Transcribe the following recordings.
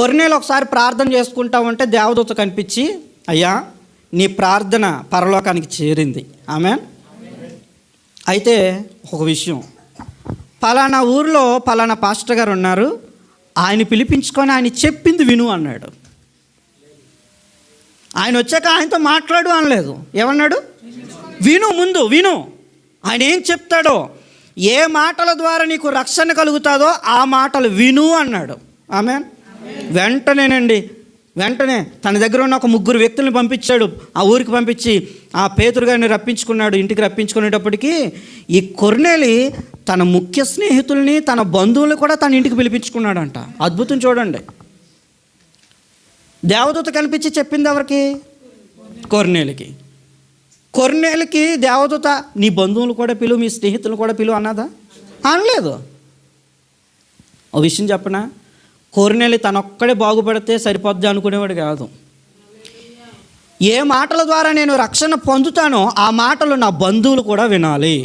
కొర్నేలు ఒకసారి ప్రార్థన చేసుకుంటా ఉంటే దేవదూత కనిపించి అయ్యా నీ ప్రార్థన పరలోకానికి చేరింది. ఆమె అయితే ఒక విషయం. పలానా ఊరిలో పలానా పాస్టర్ గారు ఉన్నారు. ఆయన పిలిపించుకొని ఆయన చెప్పింది విను అన్నాడు. ఆయన వచ్చాక ఆయనతో మాట్లాడు అనలేదు. ఏమన్నాడు? విను ముందు విను. ఆయన ఏం చెప్తాడో ఏ మాటల ద్వారా నీకు రక్షణ కలుగుతాదో ఆ మాటలు విను అన్నాడు. ఆమె వెంటనేనండి. వెంటనే తన దగ్గర ఉన్న ఒక ముగ్గురు వ్యక్తులను పంపించాడు. ఆ ఊరికి పంపించి ఆ పేతురు గారిని రప్పించుకున్నాడు. ఇంటికి రప్పించుకునేటప్పటికీ ఈ కొర్నేలి తన ముఖ్య స్నేహితుల్ని తన బంధువులు కూడా తన ఇంటికి పిలిపించుకున్నాడంట. అద్భుతం చూడండి. దేవదూత కనిపించి చెప్పింది ఎవరికి? కొర్నేలికి. కొర్నేలికి దేవదూత నీ బంధువులు కూడా పిలువు మీ స్నేహితులు కూడా పిలువు అన్నదా? అనలేదు. ఓ విషయం చెప్పనా? కోరినెల్లి తనొక్కడే బాగుపడితే సరిపోద్ది అనుకునేవాడు కాదు. ఏ మాటల ద్వారా నేను రక్షణ పొందుతానో ఆ మాటలు నా బంధువులు కూడా వినాలి.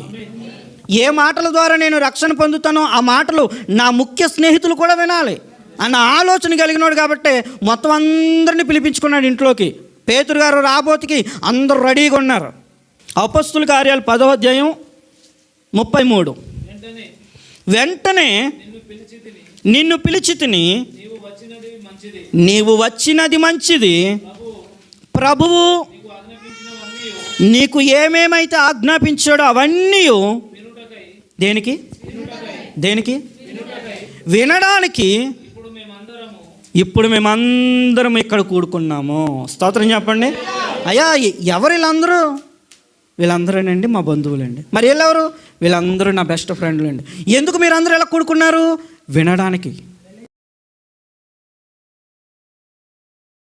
ఏ మాటల ద్వారా నేను రక్షణ పొందుతానో ఆ మాటలు నా ముఖ్య స్నేహితులు కూడా వినాలి. అన్న ఆలోచన కలిగినాడు కాబట్టి మొత్తం అందరినీ పిలిపించుకున్నాడు ఇంట్లోకి. పేతురు గారు రాబోతికి అందరూ రెడీగా ఉన్నారు. అపస్తుల కార్యాలు పదవ అధ్యాయం ముప్పై మూడు. వెంటనే నిన్ను పిలిచి తిని నిన్ను పిలిచి తిని నీవు వచ్చినది మంచిది. ప్రభువు నీకు ఏమేమైతే ఆజ్ఞాపించాడో అవన్నీ దేనికి? దేనికి? వినడానికి. ఇప్పుడు మేమందరం ఇక్కడ కూడుకున్నాము. స్తోత్రం చెప్పండి. అయ్యా ఎ- ఎవరు వీళ్ళందరూ వీళ్ళందరూనండి మా బంధువులండి. మరి వీళ్ళెవరు? వీళ్ళందరూ నా బెస్ట్ ఫ్రెండ్లు అండి ఎందుకు మీరు అందరూ ఇలా కూడుకున్నారు? వినడానికి.